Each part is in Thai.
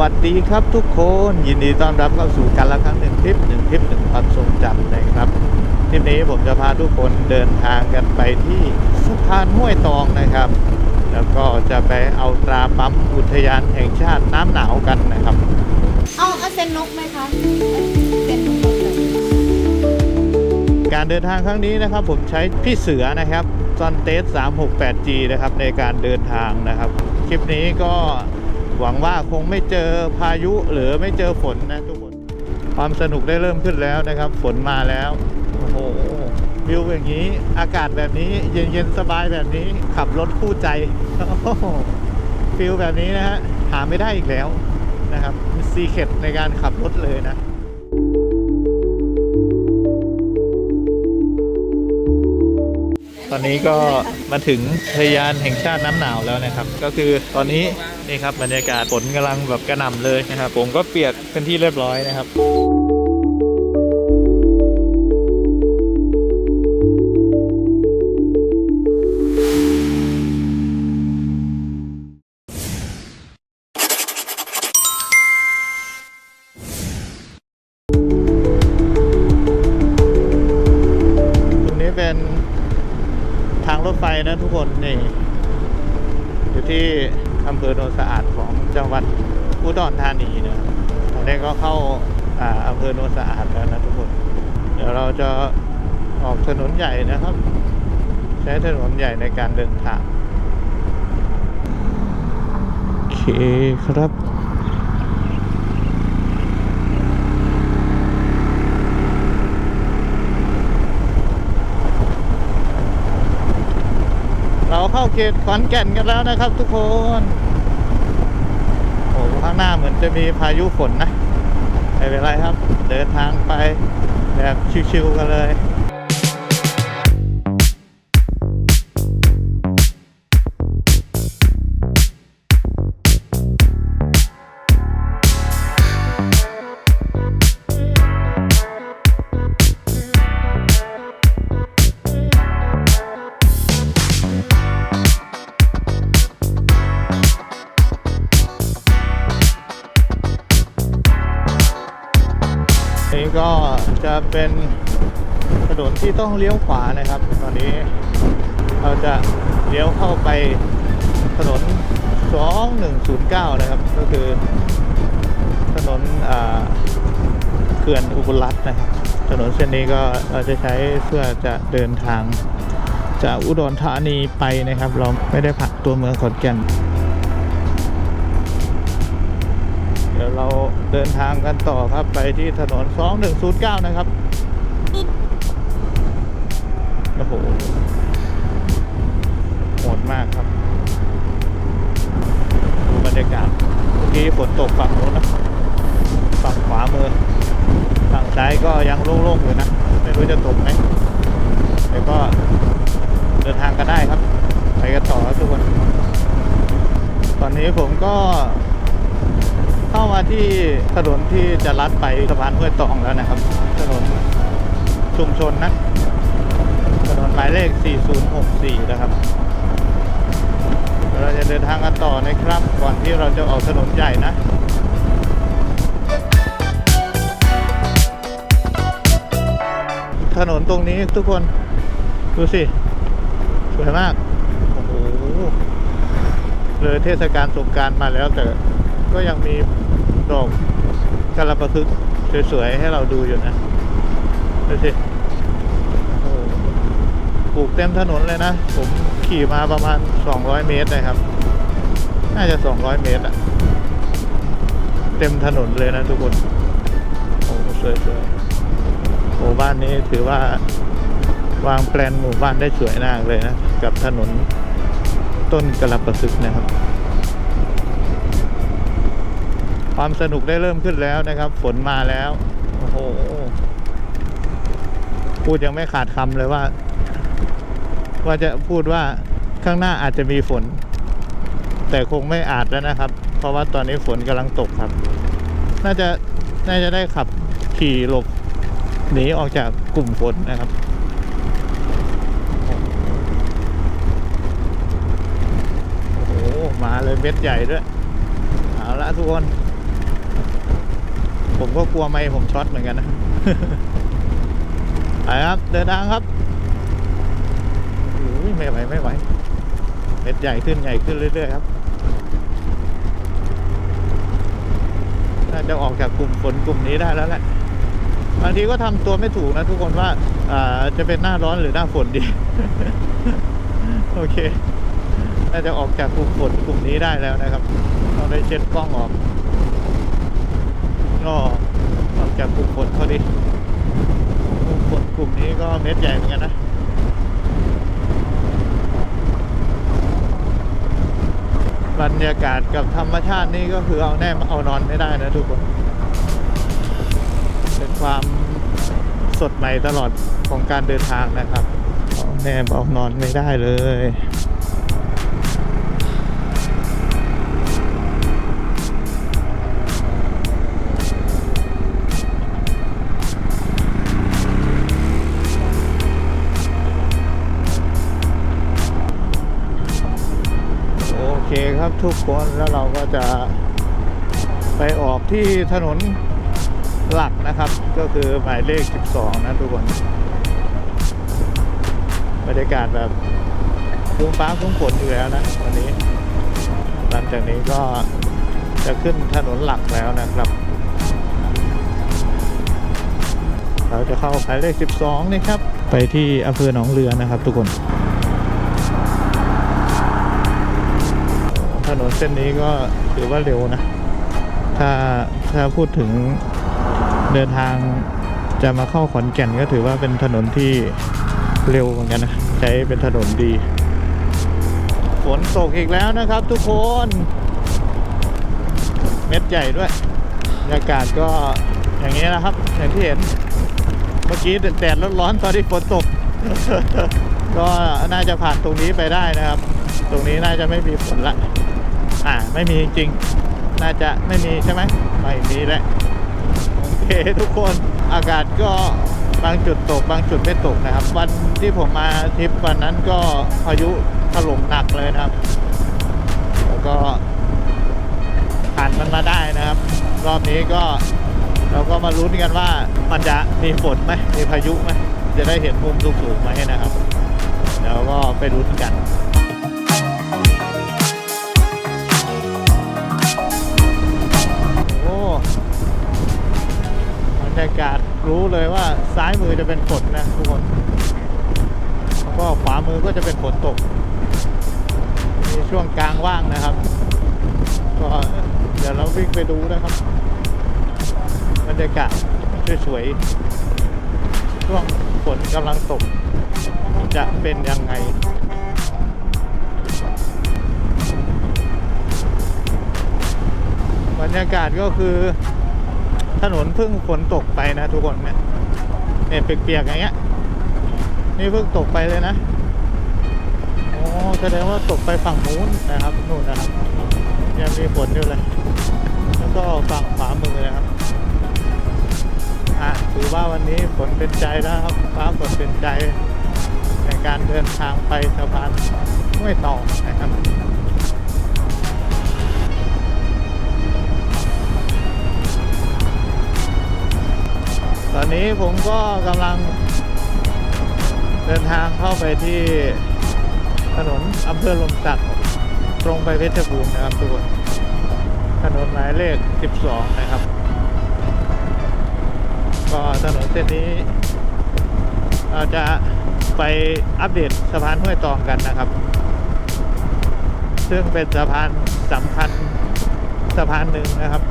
วัสดีครับทุกคนยินดีต้อนรับเข้าสู่การละครั้งหนึ่งทริปหนึ่งทริปหนึ่งความทรงจำนะครับทริปนี้ผมจะพาทุกคนเดินทางกันไปที่สะพานห้วยตองนะครับ แล้วก็จะไปเอาตราปั๊มอุทยานแห่งชาติน้ำหนาวกันนะครับ เอาเอาเซนนกไหมคะเซนนกเลยการเดินทางครั้งนี้นะครับ ผมใช้พี่เสือนะครับซอนเตส 368G นะครับในการเดินทางนะครับคลิปนี้ก็ หวังว่าคงไม่เจอพายุหรือไม่เจอฝนนะทุกคน ความสนุกได้เริ่มขึ้นแล้วนะครับ ฝนมาแล้วโอ้โหวิวอย่างนี้อากาศแบบนี้เย็นๆสบายแบบนี้ขับรถคู่ใจโอ้โหฟิลแบบนี้นะฮะหาไม่ได้อีกแล้วนะครับซีเคดในการขับรถเลยนะ อนนี้ก็มาถึงอุทยานแห่งชาติน้ำหนาวแล้วนะครับ ก็คือตอนนี้นี่ครับบรรยากาศฝนกำลังแบบกระหน่ำเลยนะครับผมก็เปียกเป็นที่เรียบร้อยนะครับเป็น ทางรถไฟนะทุกคนนี่อยู่ที่อำเภอโนนสะอาดของจังหวัดอุดรธานีนะตอนนี้ก็เข้าอาอำเภอโนนสะอาดแล้วนะทุกคน เดี๋ยวเราจะออกถนนใหญ่นะครับ ใช้ถนนใหญ่ในการเดินทางโอเคครับ เราเข้าเขตขอนแก่นกันแล้วนะครับ ทุกคนโอ้ข้างหน้าเหมือนจะมีพายุฝนนะไม่เป็นไรครับ เดินทางไปแบบชิวๆกันเลย จะเป็นถนนที่ต้องเลี้ยวขวานะครับ ตอนนี้เราจะเลี้ยวเข้าไปถนน 2109 นะครับ ก็คือถนนอ่าเขื่อนอุบลรัตน์นะครับ ถนนเส้นนี้ก็เราจะใช้เพื่อจะเดินทางจากอุดรธานีไปนะครับ เราไม่ได้ผ่านตัวเมืองขอนแก่น ยวเราเดินทางกันต่อครับไปที่ถนน 2109 นะครับ โอ้โหโหดมากครับ ดูบรรยากาศเมื่อกี้ฝนตกฝั่งโน้นนะ ฝั่งขวามือ ฝั่งซ้ายก็ยังโล่งๆอยู่นะ ไม่รู้จะตกไหมแต่ก็เดินทางกันได้ครับ ไปกันต่อครับทุกคน ตอนนี้ผมก็ เข้ามาที่ถนนที่จะลัดไปสะพานห้วยตองแล้วนะครับ ถนนชุมชนนะถนนหมายเลข 4064 นะครับ เราจะเดินทางกันต่อนะครับ ก่อนที่เราจะออกถนนใหญ่นะถนนตรงนี้ทุกคนดูสิ สวยมาก โอ้โหเลยเทศกาลสงการมาแล้วแต่ ก็ยังมีดอกกระประพึกษ์สวยๆให้เราดูอยู่นะดูสิโอ้โหปลูกเต็มถนนเลยนะ ผมขี่มาประมาณ 200 เมตรนะครับ น่าจะ 200 เมตรอะเต็มถนนเลยนะทุกคนโอ้สวยๆหมู่บ้านนี้ถือว่าวางแปลนหมู่บ้านได้สวยมากเลยนะ กับถนนต้นกระประซึกนะครับ ความสนุกได้เริ่มขึ้นแล้วนะครับ ฝนมาแล้วโอ้โหพูดยังไม่ขาดคำเลยว่า ว่าจะพูดว่าข้างหน้าอาจจะมีฝน แต่คงไม่อาจแล้วนะครับ เพราะว่าตอนนี้ฝนกำลังตกครับ น่าจะน่าจะได้ขับขี่หลบหนีออกจากกลุ่มฝนนะครับโอ้โหมาเลยเม็ดใหญ่ด้วย เอาละทุกคน ผมก็กลัวไม่ผมช็อตเหมือนกันนะไปครับเดินทางครับโอ้ยไม่ไหวไม่ไหวเม็ดใหญ่ขึ้นใหญ่ขึ้นเรื่อยๆครับน่าจะออกจากกลุ่มฝนกลุ่มนี้ได้แล้วแหละบางทีก็ทำตัวไม่ถูกนะทุกคนว่าอ่าจะเป็นหน้าร้อนหรือหน้าฝนดี โอเค น่าจะออกจากกลุ่มฝนกลุ่มนี้ได้แล้วนะครับเราได้เช็ดกล้องออก ก็ออกจากกลุ่มฝนพอดีกลุ่มฝนกลุ่มนี้ก็เม็ดใหญ่เหมือนกันนะบรรยากาศกับธรรมชาตินี่ก็คือเอาแน่เอานอนไม่ได้นะทุกคน เป็นความสดใหม่ตลอดของการเดินทางนะครับ เอาแน่เอานอนไม่ได้เลย เคครับทุกคนแล้วเราก็จะไปออกที่ถนนหลักนะครับ ก็คือหมายเลข 12 นะทุกคน บรรยากาศแบบฟุ้งฟ้าฟุ้งฝนอยู่แล้วนะวันนี้ หลังจากนี้ก็จะขึ้นถนนหลักแล้วนะครับ เราจะเข้าหมายเลข 12 นี่ครับ ไปที่อำเภอหนองเรือนะครับทุกคน เส้นนี้ก็ถือว่าเร็วนะ ถ้าถ้าพูดถึงเดินทางจะมาเข้าขอนแก่นก็ถือว่าเป็นถนนที่เร็วเหมือนกันนะ ใช้เป็นถนนดีฝนตกอีกแล้วนะครับทุกคน เม็ดใหญ่ด้วยบรรยากาศก็อย่างนี้นะครับ อย่างที่เห็น เมื่อกี้แดดร้อนๆตอนที่ฝนตก ก็น่าจะผ่านตรงนี้ไปได้นะครับ ตรงนี้น่าจะไม่มีฝนละ อ่าไม่มีจริงๆ น่าจะไม่มีใช่ไหมไม่มีแหละโอเคทุกคนอากาศก็บางจุดตกบางจุดไม่ตกนะครับ วันที่ผมมาทริปวันนั้นก็พายุถล่มหนักเลยนะครับ แล้วก็ผ่านมันมาได้นะครับ รอบนี้ก็เราก็มาลุ้นกันว่ามันจะมีฝนไหมมีพายุไหมจะได้เห็นมุมสูงๆไหมนะครับเดี๋ยวก็ไปลุ้นกัน รรยากาศรู้เลยว่าซ้ายมือจะเป็นฝนนะทุกคนแล้วก็ขวามือก็จะเป็นฝนตกมีช่วงกลางว่างนะครับ ก็เดี๋ยวเราวิ่งไปดูนะครับบรรยากาศสวยๆช่วงฝนกำลังตก จะเป็นยังไงบรรยากาศก็คือ ถนนเพิ่งฝนตกไปนะทุกคนเนี่ยเนี่ยเปียกๆอย่างเงี้ย นี่เพิ่งตกไปเลยนะโอ้แสดงว่าตกไปฝั่งนู้นนะครับนู่นนะครับยังมีฝนอยู่เลยแล้วก็ฝั่งขวามือนะครับอะถือว่าวันนี้ฝนเป็นใจแล้วครับฟ้าฝนเป็นใจในการเดินทางไปสะพานห้วยตอนะครับ อนนี้ผมก็กำลังเดินทางเข้าไปที่ถนนอำเภอลมศักตรงไปเพชรบูรณ์นะครับทุกคนถนนหมายเลข 12 นะครับ ก็ถนนเส้นนี้ เราจะไปอัปเดตสะพานห้วยตองกันนะครับ ซึ่งเป็นสะพานสำคัญสะพานหนึ่งนะครับ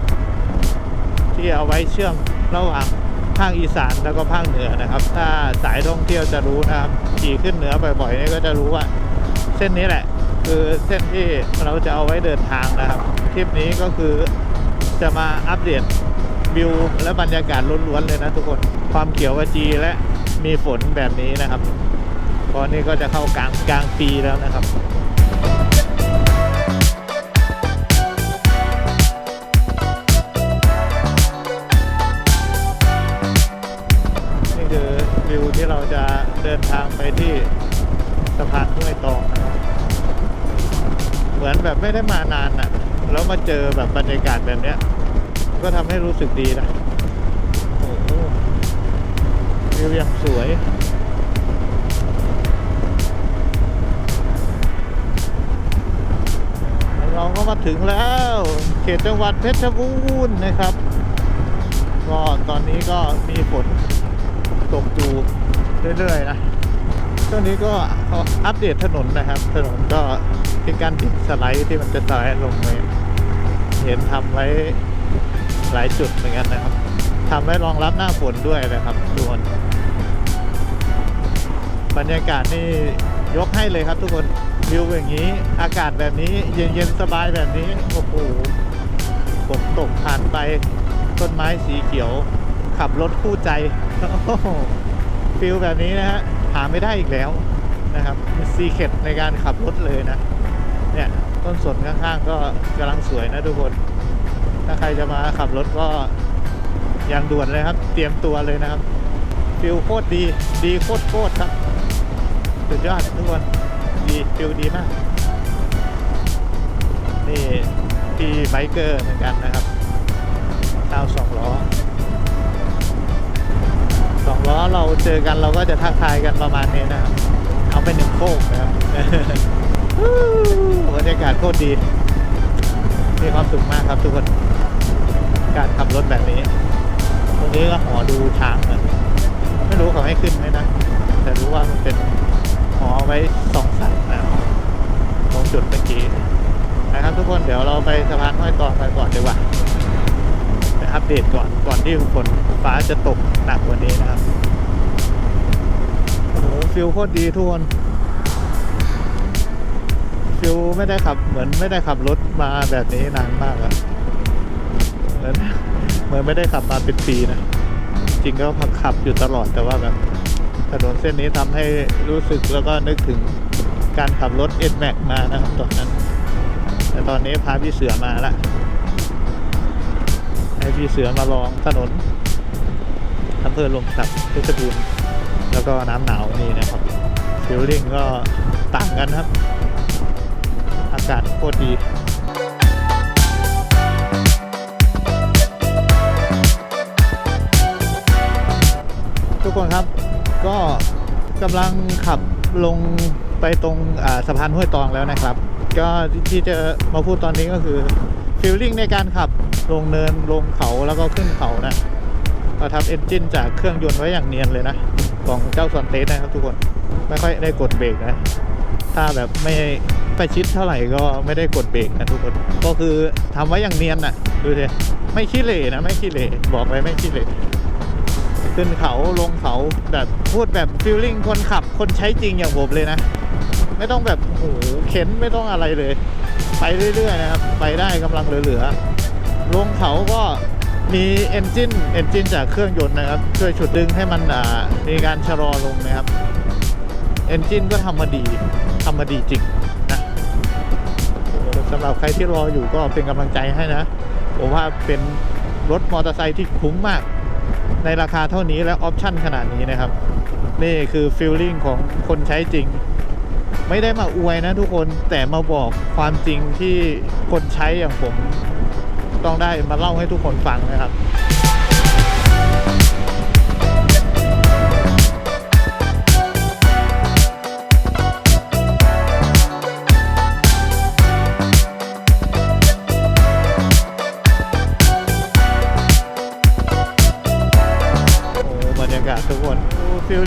ที่เอาไว้เชื่อมระหว่าง ภาคอีสานแล้วก็ภาคเหนือนะครับ ถ้าสายท่องเที่ยวจะรู้นะครับขี่ขึ้นเหนือบ่อยๆนี่ก็จะรู้ว่า เส้นนี้แหละ คือเส้นที่เราจะเอาไว้เดินทางนะครับทริปนี้ก็คือจะมาอัปเดตวิวและบรรยากาศล้วนๆเลยนะทุกคนความเขียวขจีและมีฝนแบบนี้นะครับเพราะนี่ก็จะเข้ากลางกลางปีแล้วนะครับ ไม่ได้มานานน่ะ แล้วมาเจอแบบบรรยากาศแบบเนี้ย ก็ทำให้รู้สึกดีนะวิวอย่างสวยเราก็มาถึงแล้ว เขตจังหวัดเพชรบูรณ์นะครับ ก็ตอนนี้ก็มีฝนตกอยู่เรื่อยๆนะช่วงนี้ก็อัปเดตถนนนะครับ ถนนก็ เป็นการติดสไลด์ที่มันจะสไลด์ลงไปเห็นทำไว้หลายจุดเหมือนกันนะครับทำไว้รองรับหน้าฝนด้วยนะครับทุกคนบรรยากาศนี่ยกให้เลยครับทุกคนวิวอย่างนี้ อากาศแบบนี้ เย็นๆสบายแบบนี้โอ้โหฝนตกผ่านไปต้นไม้สีเขียว ขับรถคู่ใจฟิลแบบนี้นะฮะหาไม่ได้อีกแล้วนะครับซีเคดในการขับรถเลยนะ เนี่ยต้นสนข้างๆก็กำลังสวยนะทุกคน ถ้าใครจะมาขับรถก็อย่างด่วนเลยครับ เตรียมตัวเลยนะครับฟิลโคตรดีดีโคตรโคตรครับสุดยอดทุกคนดีฟิลดีมากนี่พี่ไบเกอร์เหมือนกันนะครับชาวสองล้อสองล้อเราเจอกันเราก็จะทักทายกันประมาณนี้นะครับเอาไปหนึ่งโค้งนะครับ บรรยากาศโคตรดี มีความสุขมากครับทุกคน การขับรถแบบนี้ ตรงนี้ก็หอดูช้างนะไม่รู้เขาให้ขึ้นไหมนะ แต่รู้ว่ามันเป็นหอไว้สองสัตว์นะครับตรงจุดเมื่อกี้นะครับทุกคนเดี๋ยวเราไปสะพานห้อยตองกันก่อนดีกว่าไปอัปเดตก่อนก่อนที่ฝนฟ้าจะตกหนักกว่านี้นะครับโอ้โหฟิลโคตรดีทุกคน ฟิลไม่ได้ขับเหมือนไม่ได้ขับรถมาแบบนี้นานมากอะเหมือนเหมือนไม่ได้ขับมาเป็นปีนะจริงก็พักขับอยู่ตลอดแต่ว่าแบบถนนเส้นนี้ทำให้รู้สึกแล้วก็นึกถึงการขับรถ n m a x มานะครับตอนนั้น แต่ตอนนี้พาพี่เสือมาละให้พี่เสือมาลองถนนอำเภอลมศักดิ์เพชรบูรณ์แล้วก็น้ำหนาวนี่นะครับฟิลลิ่งก็ต่างกันครับากาศโคตรดีทุกคนครับก็กำลังขับลงไปตรงสะพานห้วยตองแล้วนะครับ ก็ที่จะมาพูดตอนนี้ก็คือฟีลลิ่งในการขับลงเนินลงเขาแล้วก็ขึ้นเขานะเราทำเอนจินจากเครื่องยนต์ไว้อย่างเนียนเลยนะ ของเจ้าซอนเตสนะครับทุกคน ไม่ค่อยได้กดเบรกนะ ถ้าแบบไม่ ไปชิดเท่าไหร่ก็ไม่ได้กดเบรกนะทุกคน ก็คือทำไว้อย่างเนียนน่ะ ดูสิไม่ขี้เหร่นะไม่ขี้เหร่บอกเลยไม่ขี้เหร่ขึ้นเขาลงเขาแบบพูดแบบฟีลลิ่งคนขับคนใช้จริงอย่างผมเลยนะ ไม่ต้องแบบโอ้โหเข็นไม่ต้องอะไรเลย ไปเรื่อยๆนะครับ ไปได้กำลังเหลือๆลงเขาก็มีเอนจินเอนจินจากเครื่องยนต์นะครับ ช่วยฉุดดึงให้มันอ่ามีการชะลอลงนะครับเอนจินก็ทำมาดีทำมาดีจริง สำหรับใครที่รออยู่ก็เป็นกำลังใจให้นะ ผมว่าเป็นรถมอเตอร์ไซค์ที่คุ้มมาก ในราคาเท่านี้และออปชั่นขนาดนี้นะครับ นี่คือฟีลลิ่งของคนใช้จริง ไม่ได้มาอวยนะทุกคนแต่มาบอกความจริงที่คนใช้อย่างผม ต้องได้มาเล่าให้ทุกคนฟังนะครับ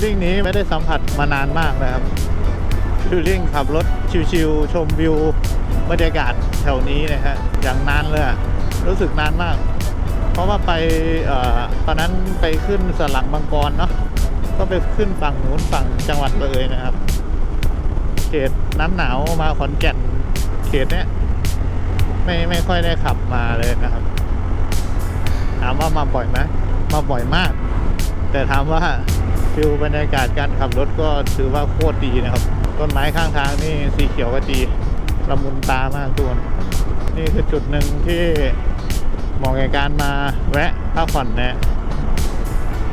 ลลิ่งนี้ไม่ได้สัมผัสมานานมากนะครับฟิลลิ่งขับรถชิวๆชมวิวบรรยากาศแถวนี้นะฮะอย่างนานเลยรู้สึกนานมาก เพราะว่าไปอตอนนั้นไปขึ้นสลังบางกรเนาะก็ไปขึ้นฝั่งนู้นฝั่งจังหวัดเลยนะครับ เขตน้ำหนาวมาขอนแก่นเขตเนี้ยไม่ไม่ค่อยได้ขับมาเลยนะครับ ถามว่ามาบ่อยไหมมาบ่อยมาก แต่ถามว่า ฟิลบรรยากาศการขับรถก็ถือว่าโคตรดีนะครับ ต้นไม้ข้างทางนี่สีเขียวก็ดีละมุนตามากทุกคนนี่คือจุดหนึ่งที่เหมาะแก่การมาแวะพักผ่อนนะ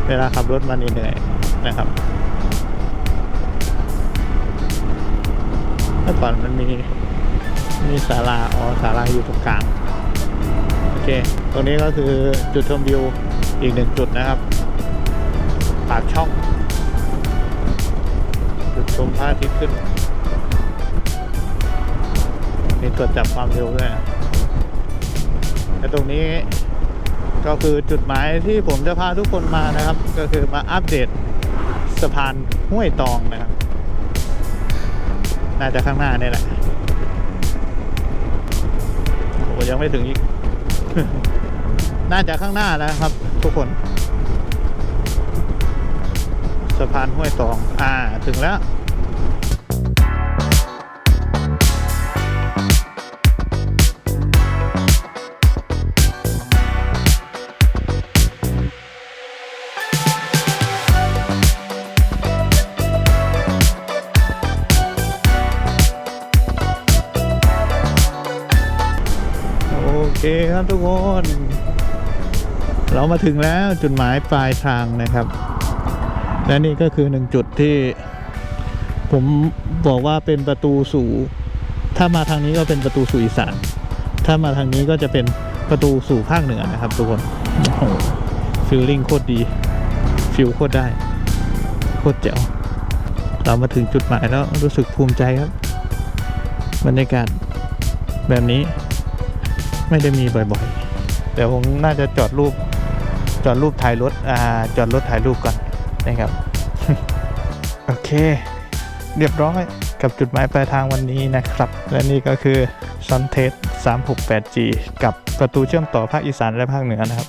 เวลาขับรถมาเหนื่อยๆนะครับเมื่อก่อนมันมีมีศาลาอ๋อศาลาอยู่ตรงกลางโอเค ตรงนี้ก็คือจุดชมวิวอีกหนึ่งจุดนะครับปากช่อง พระอาทิตย์ขึ้น มีตรวจจับความเร็วด้วยและตรงนี้ก็คือจุดหมายที่ผมจะพาทุกคนมานะครับ ก็คือมาอัปเดตสะพานห้วยตองนะครับ น่าจะข้างหน้านี่แหละโอ้ยังไม่ถึงอีก น่าจะข้างหน้าแล้วครับ ทุกคน สะพานห้วยตอง อ่า ถึงแล้ว คครับทุกคน เรามาถึงแล้วจุดหมายปลายทางนะครับ และนี่ก็คือหนึ่งจุดที่ ผมบอกว่าเป็นประตูสู่ ถ้ามาทางนี้ก็เป็นประตูสู่อีสาน ถ้ามาทางนี้ก็จะเป็นประตูสู่ภาคเหนือนะครับ ทุกคนโอ้โหฟิลลิ่งโคตรดี ฟิลโคตรได้ โคตรเจ๋วเรามาถึงจุดหมายแล้วรู้สึกภูมิใจครับ บรรยากาศแบบนี้ ไม่ได้มีบ่อยๆแต่ผมน่าจะจอดรูปจอดรูปถ่ายรถอ่าจอดรถถ่ายรูปก่อนนะครับ โอเค เรียบร้อยกับจุดหมายปลายทางวันนี้นะครับ และนี่ก็คือ s u n t e s 368G กับประตูเชื่อมต่อภาคอีสานและภาคเหนือนะครับ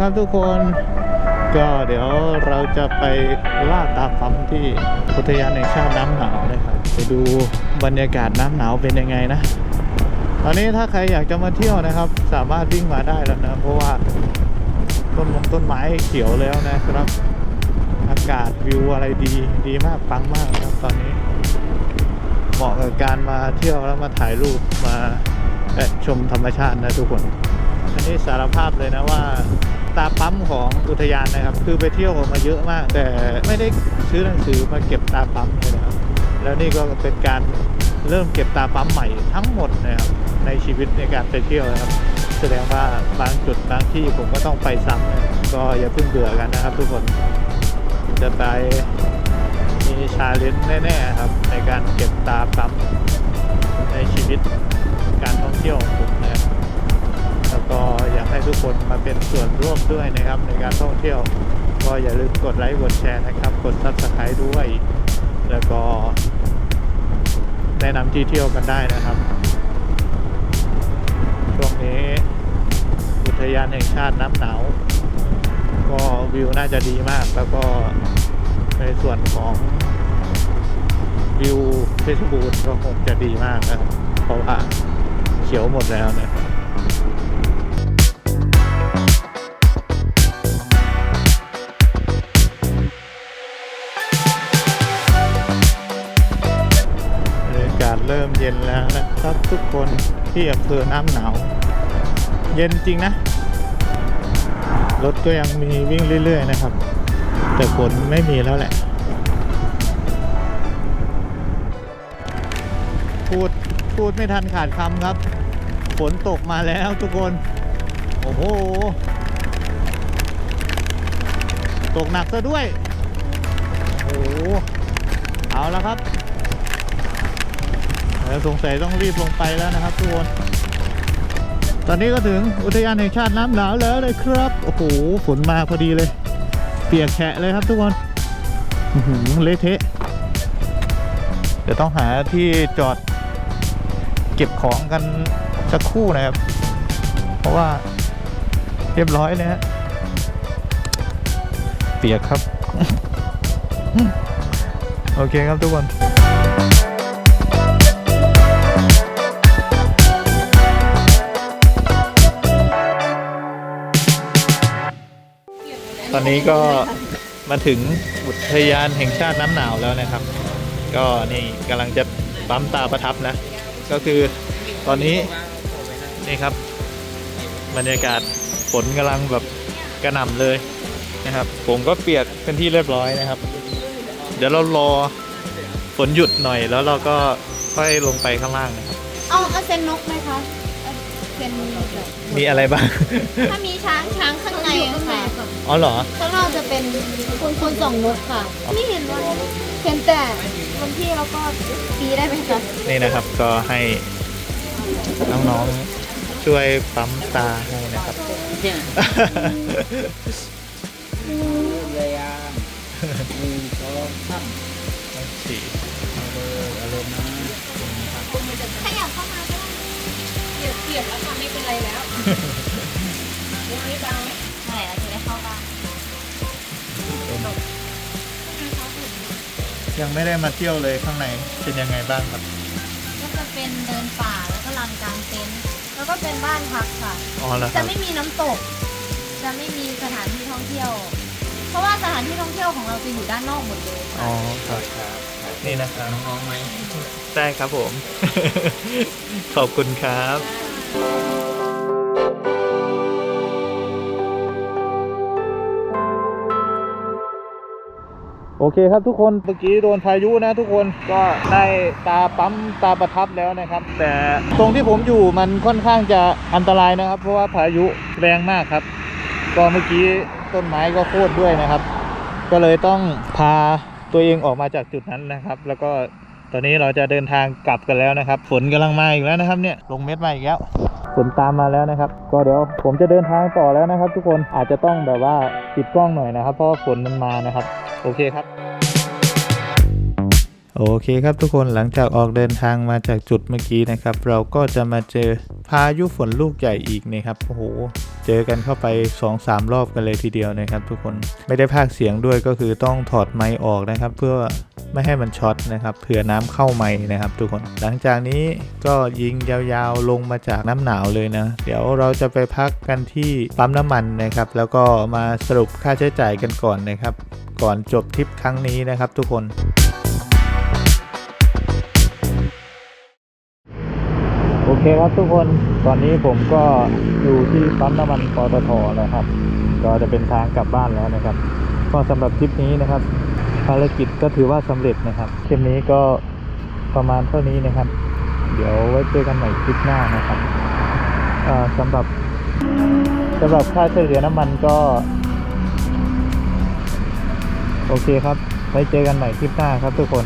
ครับทุกคน ก็เดี๋ยวเราจะไปล่าตาปั๊มที่อุทยานแห่งชาติน้ำหนาวนะครับไปดูบรรยากาศน้ำหนาวเป็นยังไงนะ ตอนนี้ถ้าใครอยากจะมาเที่ยวนะครับ สามารถวิ่งมาได้แล้วนะ เพราะว่าต้นมงต้นไม้เขียวแล้วนะครับ อากาศวิวอะไรดีดีมากปังมากนะครับตอนนี้ เหมาะกับการมาเที่ยวแล้วมาถ่ายรูปมาชมธรรมชาตินะทุกคน อันนี้สารภาพเลยนะว่า ตาปั๊มของอุทยานนะครับ คือไปเที่ยวมาเยอะมาก แต่ไม่ได้ซื้อหนังสือมาเก็บตาปั๊มเลยนะครับ แล้วนี่ก็เป็นการเริ่มเก็บตาปั๊มใหม่ทั้งหมดนะครับในชีวิตในการไปเที่ยวนะครับ แสดงว่าบางจุดบางที่ผมก็ต้องไปซ้ำนะก็อย่าเพิ่งเบื่อกันนะครับ ทุกคนจะไปมีชาเลนจ์แน่ๆครับ ในการเก็บตาปั๊มในชีวิตการท่องเที่ยวของผมนะครับ ก็อยากให้ทุกคนมาเป็นส่วนร่วมด้วยนะครับ ในการท่องเที่ยว ก็อย่าลืมกดไลค์กดแชร์นะครับ กด subscribe ด้วย แล้วก็ แนะนำที่เที่ยวกันได้นะครับช่วงนี้อุทยานแห่งชาติน้ำหนาวก็วิวน่าจะดีมากแล้วก็ในส่วนของวิวเพชรบูรณ์ก็คงจะดีมากนะครับเพราะว่าเขียวหมดแล้วนะครับ เริ่มเย็นแล้วนะครับทุกคนที่อำเภอน้ำหนาว เย็นจริงนะ รถก็ยังมีวิ่งเรื่อย ๆ นะครับ แต่ฝนไม่มีแล้วแหละ พูดพูดไม่ทันขาดคำครับ ฝนตกมาแล้วทุกคน โอ้โห ตกหนักซะด้วย โอ้โห เอาแล้วครับ แล้วสงสัยต้องรีบลงไปแล้วนะครับทุกคนตอนนี้ก็ถึงอุทยานแห่งชาติน้ำหนาวแล้วเลยครับโอ้โหฝนมาพอดีเลย เปียกแฉะเลยครับทุกคนเละเทะเดี๋ยวต้องหาที่จอดเก็บของกันสักคู่นะครับ เพราะว่าเรียบร้อยเลยฮะเปียกครับ โอเคครับทุกคน ตอนนี้ก็มาถึงอุทยานแห่งชาติน้ำหนาวแล้วนะครับ ก็นี่กำลังจะปั๊มตาประทับนะ ก็คือตอนนี้นี่ครับ บรรยากาศฝนกำลังแบบกระหน่ำเลยนะครับ ผมก็เปียกเป็นที่เรียบร้อยนะครับ เดี๋ยวเรารอฝนหยุดหน่อยแล้วเราก็ค่อยลงไปข้างล่างนะครับ เอาเอาเซนนกไหมคะ เอาเซนแบบมีอะไรบ้าง ถ้ามีช้างช้างข้างในอะค่ะอ๋อเหรอ ข้างนอกจะเป็นคนคนส่องนกค่ะไม่เห็นว่าเห็นแต่วันที่แล้วก็ปีได้ไหมคะนี่นะครับก็ให้น้องๆช่วยปั๊มตาให้นะครับ เลยอะหนึ่งสองสามสี่อารมณ์นะ ขยั เปียกเปียกแล้วค่ะไม่เป็นไรแล้วยังไม่เบาไหมใช่เราจะได้เข้าบ้านยังไม่ได้มาเที่ยวเลยข้างในเป็นยังไงบ้างครับก็จะเป็นเดินป่าแล้วก็ลานกลางเต็นท์แล้วก็เป็นบ้านพักค่ะ อ๋อแล้วคจะรับไม่มีน้ำตก จะไม่มีสถานที่ท่องเที่ยว เพราะว่าสถานที่ท่องเที่ยวของเราจะอยู่ด้านนอกหมดเลยอ๋อค่ะครับ นี่นะครับน้องๆไหมได้ครับผม ขอบคุณครับโอเคครับทุกคนเมื่อกี้โดนพายุนะทุกคนก็ได้ตาปั๊มตาประทับแล้วนะครับ แต่ตรงที่ผมอยู่มันค่อนข้างจะอันตรายนะครับ เพราะว่าพายุแรงมากครับ ก็เมื่อกี้ต้นไม้ก็โค่นด้วยนะครับ ก็เลยต้องพา ตัวเองออกมาจากจุดนั้นนะครับ แล้วก็ตอนนี้เราจะเดินทางกลับกันแล้วนะครับ ฝนกำลังมาอีกแล้วนะครับเนี่ยลงเม็ดมาอีกแล้วฝนตามมาแล้วนะครับ ก็เดี๋ยวผมจะเดินทางต่อแล้วนะครับ ทุกคนอาจจะต้องแบบว่าปิดกล้องหน่อยนะครับ เพราะฝนมันมานะครับ โอเคครับ โอเคครับทุกคนหลังจากออกเดินทางมาจากจุดเมื่อกี้นะครับ เราก็จะมาเจอพายุฝนลูกใหญ่อีกนะครับโอ้โหเจอกันเข้าไป 2-3 รอบกันเลยทีเดียวนะครับทุกคนไม่ได้พากเสียงด้วยก็คือต้องถอดไมค์ออกนะครับ เพื่อไม่ให้มันช็อตนะครับเผื่อน้ำเข้าไมค์นะครับทุกคนหลังจากนี้ก็ยิงยาวๆลงมาจากน้ำหนาวเลยนะ เดี๋ยวเราจะไปพักกันที่ปั๊มน้ำมันนะครับ แล้วก็มาสรุปค่าใช้จ่ายกันก่อนนะครับ ก่อนจบทริปครั้งนี้นะครับทุกคน เคครับทุกคนตอนนี้ผมก็อยู่ที่ปั๊มน้ำมันปตทนะครับ ก็จะเป็นทางกลับบ้านแล้วนะครับ ก็สำหรับทริปนี้นะครับ ภารกิจก็ถือว่าสำเร็จนะครับทริปนี้ก็ประมาณเท่านี้นะครับ เดี๋ยวไว้เจอกันใหม่คลิปหน้านะครับอ่าสำหรับสำหรับค่าเฉลี่ยน้ำมันก็ โอเคครับไว้เจอกันใหม่คลิปหน้าครับทุกคน